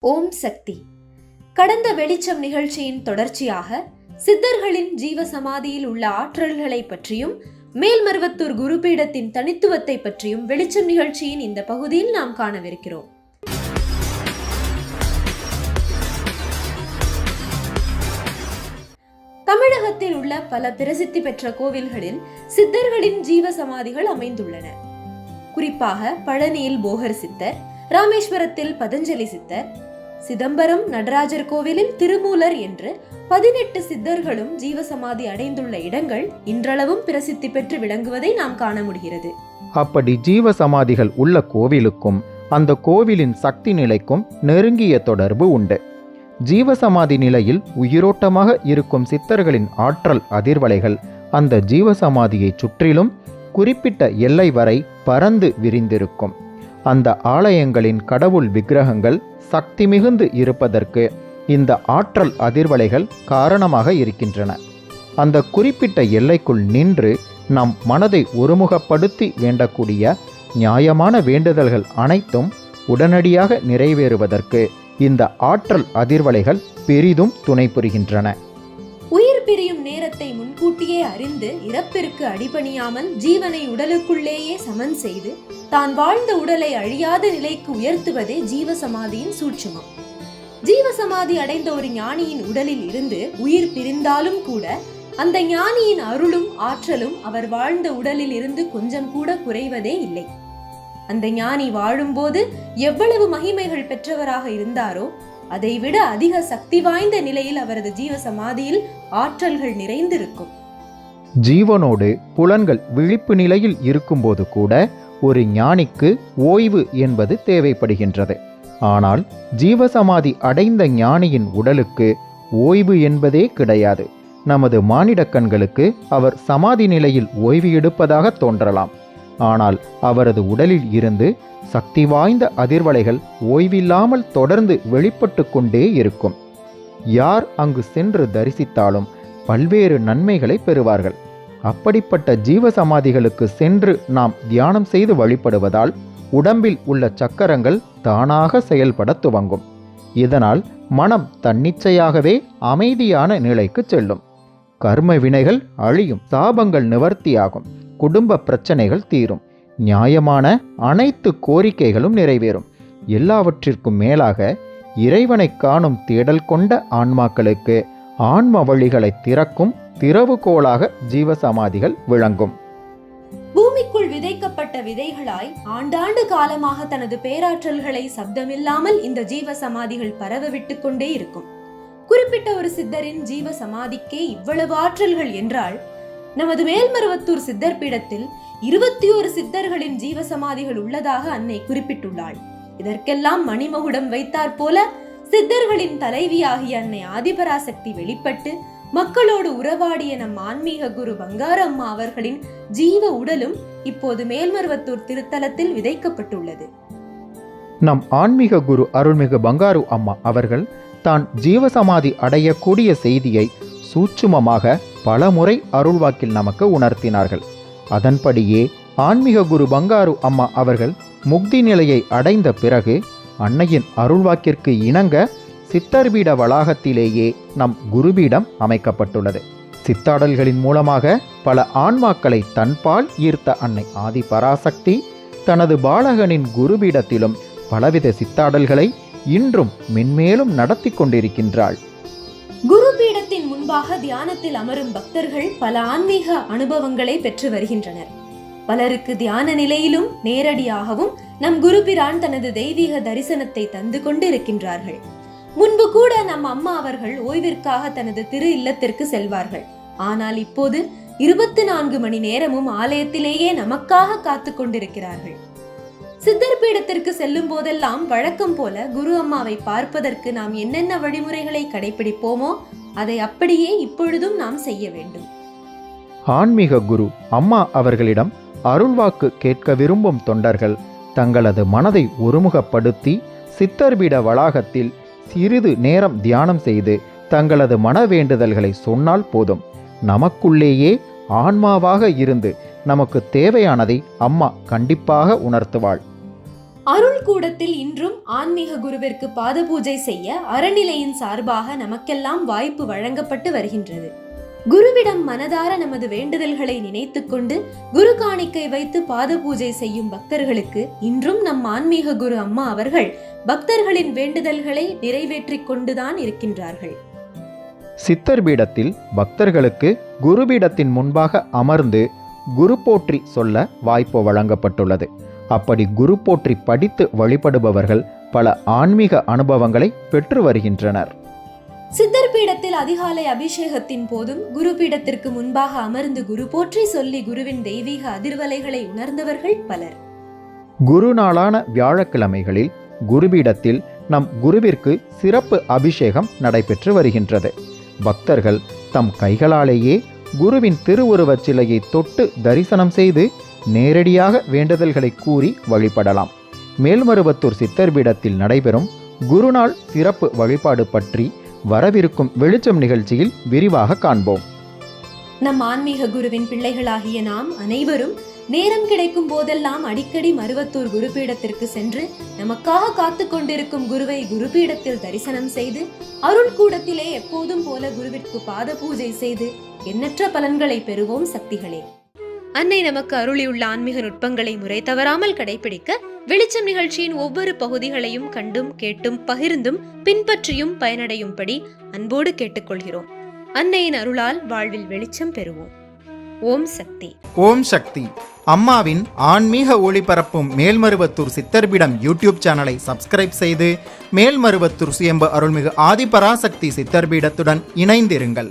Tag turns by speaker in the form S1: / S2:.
S1: ஓம் சக்தி. கடந்த வெளிச்சம் நிகழ்ச்சியின் தொடர்ச்சியாக சித்தர்களின் ஜீவ சமாதியில் உள்ள ஆற்றல்களை பற்றியும் மேல்மருவத்தூர் குருபீடத்தின் தனித்துவத்தை பற்றியும் வெளிச்சம் நிகழ்ச்சியின் இந்த பகுதியில் நாம் காணவிருக்கிறோம். தமிழகத்தில் உள்ள பல பிரசித்தி பெற்ற கோவில்களில் சித்தர்களின் ஜீவ சமாதிகள் அமைந்துள்ளன. குறிப்பாக பழனியில் போகர் சித்தர் ராமேஸ்வரத்தில் பதஞ்சலி சித்தர் சிதம்பரம் நடராஜர் கோவிலில் திருமூலர் என்று பதினெட்டு சித்தர்களும் ஜீவசமாதி அடைந்துள்ள இடங்கள் இன்றளவும் பிரசித்தி பெற்று விளங்குவதை நாம் காண முடிகிறது.
S2: அப்படி ஜீவ சமாதிகள் உள்ள கோவிலுக்கும் அந்த கோவிலின் சக்தி நிலைக்கும் நெருங்கிய தொடர்பு உண்டு. ஜீவசமாதி நிலையில் உயிரோட்டமாக இருக்கும் சித்தர்களின் ஆற்றல் அதிர்வலைகள் அந்த ஜீவசமாதியைச் சுற்றிலும் குறிப்பிட்ட எல்லை வரை பறந்து விரிந்திருக்கும். அந்த ஆலயங்களின் கடவுள் விக்கிரகங்கள் சக்தி மிகுந்து இருப்பதற்கு இந்த ஆற்றல் அதிர்வலைகள் காரணமாக இருக்கின்றன. அந்த குறிப்பிட்ட எல்லைக்குள் நின்று நம் மனதை ஒருமுகப்படுத்தி வேண்டக்கூடிய நியாயமான வேண்டுதல்கள் அனைத்தும் உடனடியாக நிறைவேறுவதற்கு இந்த ஆற்றல் அதிர்வலைகள் பெரிதும் துணை புரிகின்றன.
S1: நேரத்தை முன்கூட்டியே அறிந்து இறப்பிற்கு அடிபணியாமல் ஜீவனை உடலுக்குள்ளேயே சமன் செய்து தான் வாழ்ந்த உடலை அழியாத நிலைக்கு உயர்த்துவதே ஜீவசமாதியின் சூட்சுமம். ஜீவசமாதி அடைந்த ஒரு ஞானியின் உடலில் இருந்து உயிர் பிரிந்தாலும் கூட அந்த ஞானியின் அருளும் ஆற்றலும் அவர் வாழ்ந்த உடலில் இருந்து கொஞ்சம் கூட குறைவதே இல்லை. அந்த ஞானி வாழும்போது எவ்வளவு மகிமைகள் பெற்றவராக இருந்தாரோ அதைவிட அதிக சக்தி வாய்ந்த நிலையில் அவரது ஜீவ சமாதியில் ஆற்றல்கள் நிறைந்திருக்கும்.
S2: ஜீவனோடு புலன்கள் விழிப்பு நிலையில் இருக்கும்போது கூட ஒரு ஞானிக்கு ஓய்வு என்பது தேவைப்படுகின்றது. ஆனால் ஜீவசமாதி அடைந்த ஞானியின் உடலுக்கு ஓய்வு என்பதே கிடையாது. நமது மானிடக்கண்களுக்கு அவர் சமாதி நிலையில் ஓய்வு எடுப்பதாக தோன்றலாம். ஆனால் அவரது உடலில் இருந்து சக்தி வாய்ந்த அதிர்வலைகள் ஓய்வில்லாமல் தொடர்ந்து வெளிப்பட்டு கொண்டே இருக்கும். யார் அங்கு சென்று தரிசித்தாலும் பல்வேறு நன்மைகளை பெறுவார்கள். அப்படிப்பட்ட ஜீவசமாதிகளுக்கு சென்று நாம் தியானம் செய்து வழிபடுவதால் உடம்பில் உள்ள சக்கரங்கள் தானாக செயல்பட துவங்கும். இதனால் மனம் தன்னிச்சையாகவே அமைதியான நிலைக்கு செல்லும். கர்ம வினைகள் அழியும் சாபங்கள் நிவர்த்தியாகும். குடும்ப பிரச்சனைகள் தீரும். நியாயமான அனைத்து கோரிக்கைகளும் நிறைவேறும். எல்லாவற்றிற்கும் மேலாக இறைவனை காணும் தேடல் கொண்ட ஆன்மாக்களுக்கு ஆன்ம வழிகளை திறக்கும் திறவுகோளாக ஜீவசமாதிகள் விளங்கும்.
S1: பூமிக்குள் விதைக்கப்பட்ட விதைகளாய் ஆண்டாண்டு காலமாக தனது பேராற்றல்களை சப்தமில்லாமல் இந்த ஜீவ சமாதிகள் பரவ விட்டுக் கொண்டே இருக்கும். குறிப்பிட்ட ஒரு சித்தரின் ஜீவ சமாதிக்கே இவ்வளவு ஆற்றல்கள் என்றால் நமது மேல்மருவத்தூர் சித்தர் பீடத்தில் இருபத்தி ஒரு சித்தர்களின் ஜீவ சமாதிகள் உள்ளதாக அன்னை குறிப்பிட்டுள்ளாள். இதற்கெல்லாம் மணிமகுடம் வைத்தாற் போல சித்தர்களின் தலைவியாகிய அன்னை ஆதிபராசக்தி வெளிப்பட்டு மக்களோடு உறவாடிய நம் ஆன்மீக குரு பங்காரம்மா அவர்களின் ஜீவ உடலும் இப்போது மேல்மருவத்தூர் திருத்தலத்தில் விதைக்கப்பட்டுள்ளது.
S2: நம் ஆன்மீக குரு அருள்மிகு பங்காரு அம்மா அவர்கள் தான் ஜீவசமாதி அடையக்கூடிய செய்தியை சூட்சுமமாக பலமுறை அருள்வாக்கில் நமக்கு உணர்த்தினார்கள். அதன்படியே ஆன்மீக குரு பங்காரு அம்மா அவர்கள் முக்தி நிலையை அடைந்த பிறகு அன்னையின் அருள்வாக்கிற்கு இணங்க சித்தர் பீட வளாகத்திலேயே நம் குருபீடம் அமைக்கப்பட்டுள்ளது. சித்தாடல்களின் மூலமாக பல ஆன்மாக்களை தன்பால் ஈர்த்த அன்னை ஆதி பராசக்தி தனது பாலகனின் குருபீடத்திலும் பலவித சித்தாடல்களை இன்றும் மென்மேலும் நடத்தி கொண்டிருக்கின்றாள்.
S1: குருபீடத்தின் முன்பாக தியானத்தில் அமரும் பக்தர்கள் பல ஆன்மீக அனுபவங்களை பெற்று வருகின்றனர். பலருக்கு தியான நிலையிலும் நேரடியாகவும் நம் குருபிரான் தனது தெய்வீக தரிசனத்தை தந்து கொண்டு இருக்கின்றார்கள் முன்பு கூட நம் அம்மா அவர்கள் ஓய்விற்காக தனது திரு இல்லத்திற்கு செல்வார்கள். ஆனால் இப்போது இருபத்தி நான்கு மணி நேரமும் ஆலயத்திலேயே நமக்காக காத்து கொண்டிருக்கிறார்கள். சித்தர் பீடத்திற்கு செல்லும் போதெல்லாம் வழக்கம் போல குரு அம்மாவை பார்ப்பதற்கு நாம் என்னென்ன வழிமுறைகளை கடைபிடிப்போமோ அதை அப்படியே இப்பொழுதும் நாம் செய்ய வேண்டும்.
S2: ஆன்மீக குரு அம்மா அவர்களிடம் அருள்வாக்கு கேட்க விரும்பும் தொண்டர்கள் தங்களது மனதை ஒருமுகப்படுத்தி சித்தர்பீட வளாகத்தில் சிறிது நேரம் தியானம் செய்து தங்களது மன வேண்டுதல்களை சொன்னால் போதும். நமக்குள்ளேயே ஆன்மாவாக இருந்து நமக்கு தேவையானதை அம்மா கண்டிப்பாக உணர்த்துவாள்.
S1: அருள் கூடத்தில் இன்றும் ஆன்மீக குருவிற்கு பாத பூஜை செய்ய அறநிலையின் சார்பாக நமக்கெல்லாம் வாய்ப்பு வழங்கப்பட்டு வருகின்றது. குருவிடம் மனதார நமது வேண்டுதல்களை நினைத்து கொண்டு குரு காணிக்கை வைத்து பாத பூஜை செய்யும் பக்தர்களுக்கு இன்றும் நம் ஆன்மீக குரு அம்மா அவர்கள் பக்தர்களின் வேண்டுதல்களை நிறைவேற்றிக் கொண்டுதான் இருக்கின்றார்கள்.
S2: சித்தர் பீடத்தில் பக்தர்களுக்கு குருபீடத்தின் முன்பாக அமர்ந்து குரு போற்றி சொல்ல வாய்ப்பு வழங்கப்பட்டுள்ளது. அப்படி குரு போற்றி படித்து வழிபடுபவர்கள் பல ஆன்மீக அனுபவங்களை பெற்று வருகின்றனர்.
S1: சித்தர் பீடத்தில் அதிகாலை அபிஷேகத்தின் போதும் குரு பீடத்திற்கு முன்பாக அமர்ந்து குரு போற்றி சொல்லி குருவின் தெய்வீக அதிர்வலைகளை உணர்ந்தவர்கள் பலர்.
S2: குரு நாளான வியாழக்கிழமைகளில் குருபீடத்தில் நம் குருவிற்கு சிறப்பு அபிஷேகம் நடைபெற்று வருகின்றது. பக்தர்கள் தம் கைகளாலேயே குருவின் திருவுருவச் சிலையை தொட்டு தரிசனம் செய்து நேரடியாக வேண்டுதல்களை கூறி வழிபடலாம். மேல்மருவத்தூர் சித்தர் பீடத்தில் நடைபெறும் குருநாள் சிறப்பு வழிபாடு பற்றி வரவிருக்கும் வெளிச்சம் நிகழ்ச்சியில் விரிவாக காண்போம்.
S1: நம் ஆன்மீக குருவின் பிள்ளைகளாகிய நாம் அனைவரும் நேரம் கிடைக்கும் போதெல்லாம் அடிக்கடி மருவத்தூர் குருபீடத்திற்கு சென்று நமக்காக காத்து கொண்டிருக்கும் குருவை குருபீடத்தில் தரிசனம் செய்து அருள் கூடத்திலே எப்போதும் போல குருவிற்கு பாத பூஜை செய்து எண்ணற்ற பலன்களை பெறுவோம் சக்திகளே. அன்னை நமக்கு அருளியுள்ள ஆன்மீக நுட்பங்களை முறை தவறாமல் கடைபிடிக்க வெளிச்சம் நிகழ்ச்சியின் ஒவ்வொரு பகுதிகளையும் கண்டும் கேட்டும் பகிர்ந்தும் பின்பற்றியும் பயனடையும்படி அன்போடு கேட்டுக்கொள்கிறோம். அன்னையின் அருளால் வாழ்வில் வெளிச்சம் பெறுவோம். ஓம் சக்தி.
S3: ஓம் சக்தி. அம்மாவின் ஆன்மீக ஒளிபரப்பும் மேல்மருவத்தூர் சித்தர்பிடம் யூடியூப் சேனலை சப்ஸ்கிரைப் செய்து மேல்மருவத்தூர் சுயம்பு அருள்மிகு ஆதிபராசக்தி சித்தர்பீடத்துடன் இணைந்திருங்கள்.